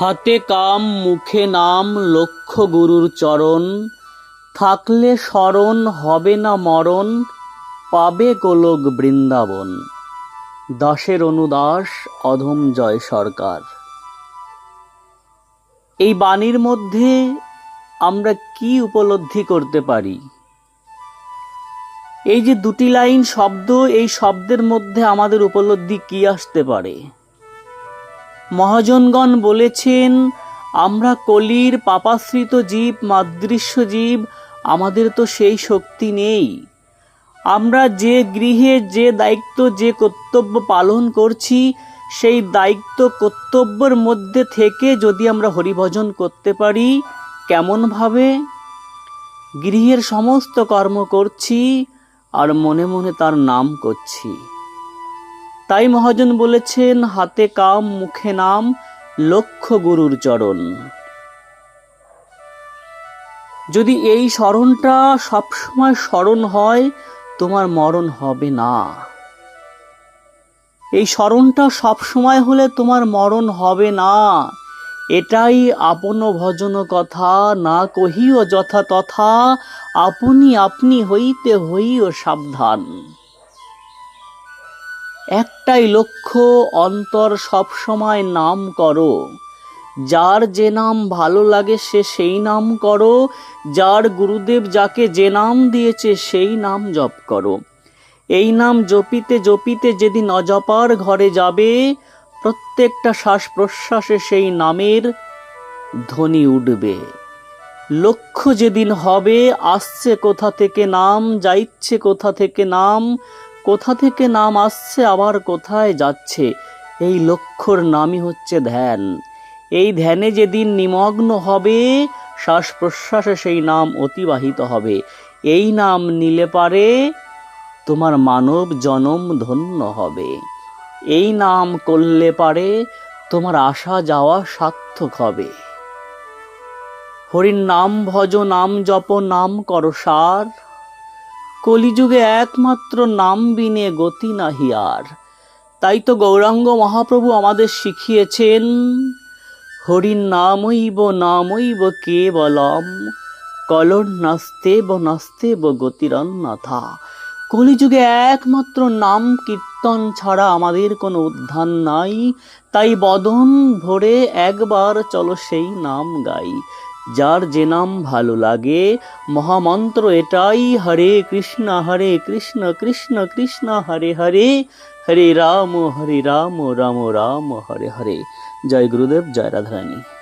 হাতে কাম, মুখে নাম, লক্ষ্য গুরুর চরণ। থাকলে স্মরণ, হবে না মরণ, পাবে গোলক বৃন্দাবন। দাসের অনুদাস, অধম জয় সরকার। এই বাণীর মধ্যে আমরা কি উপলব্ধি করতে পারি? এই যে দুটি লাইন শব্দ, এই শব্দের মধ্যে আমাদের উপলব্ধি কি আসতে পারে? মহাজনগণ বলেছেন, আমরা কলির পাপাশ্রিত জীব, মাদৃশ্য জীব, আমাদের তো সেই শক্তি নেই। আমরা যে গৃহে যে দায়িত্ব, যে কর্তব্য পালন করছি, সেই দায়িত্ব কর্তব্যের মধ্যে থেকে যদি আমরা হরিভজন করতে পারি কেমনভাবে গৃহের সমস্ত কর্ম করছি আর মনে মনে তার নাম করছি। তাই মহাজন বলেছেন, হাতে কাম, মুখে নাম, লক্ষ্য গুরুর চরণ। যদি এই স্মরণটা সবসময় স্মরণ হয়, তোমার মরণ হবে না। এই স্মরণটা সবসময় হলে তোমার মরণ হবে না। এটাই আপন ভজন কথা, না কহিও যথা তথা আপনি আপনি হইতে হইও সাবধান। একটাই লক্ষ্য, অন্তর সবসময় নাম করো। যার যে নাম ভালো লাগে সে সেই নাম করো, যার গুরুদেব যাকে যে নাম দিয়েছে সেই নাম জপ করো। এই নাম জপিতে জপিতে যেদিন অজপার ঘরে যাবে, প্রত্যেকটা শ্বাস প্রশ্বাসে সেই নামের ধ্বনি উঠবে। লক্ষ্য যেদিন হবে, আসছে কোথা থেকে নাম, যাইচ্ছে কোথা থেকে নাম কোথা থেকে নাম আসছে, আবার কোথায় যাচ্ছে? এই লক্ষ্যর নামই হচ্ছে ধ্যান। এই ধ্যানে যেদিন নিমগ্ন হবে শ্বাস প্রশ্বাসে সেই নাম অতিবাহিত হবে। এই নাম নিলে পারে তোমার মানব জনম ধন্য হবে। এই নাম করলে পারে তোমার আসা যাওয়া সার্থক হবে। হরির নাম ভজ, নাম জপ, নাম কর সার। কলিযুগে একমাত্র নাম বিনে গতি নাহি আর। তাই তো গৌরাঙ্গ মহাপ্রভু আমাদের শিখিয়েছেন, হরির নামইব নামইব কেবলম কলর নাস্তেব নাস্তেব গতিরন্নাথা। কলিযুগে একমাত্র নাম কীর্তন ছাড়া আমাদের কোনো উদ্ধার নাই, তাই বদন ভরে একবার চলো সেই নাম গাই। যার যে নাম ভালো লাগে। মহামন্ত্র এটাই, হরে কৃষ্ণ হরে কৃষ্ণ কৃষ্ণ কৃষ্ণ, হরে হরে হরে রাম হরে রাম রাম রাম, হরে হরে। জয় গুরুদেব, জয় রাধারানী।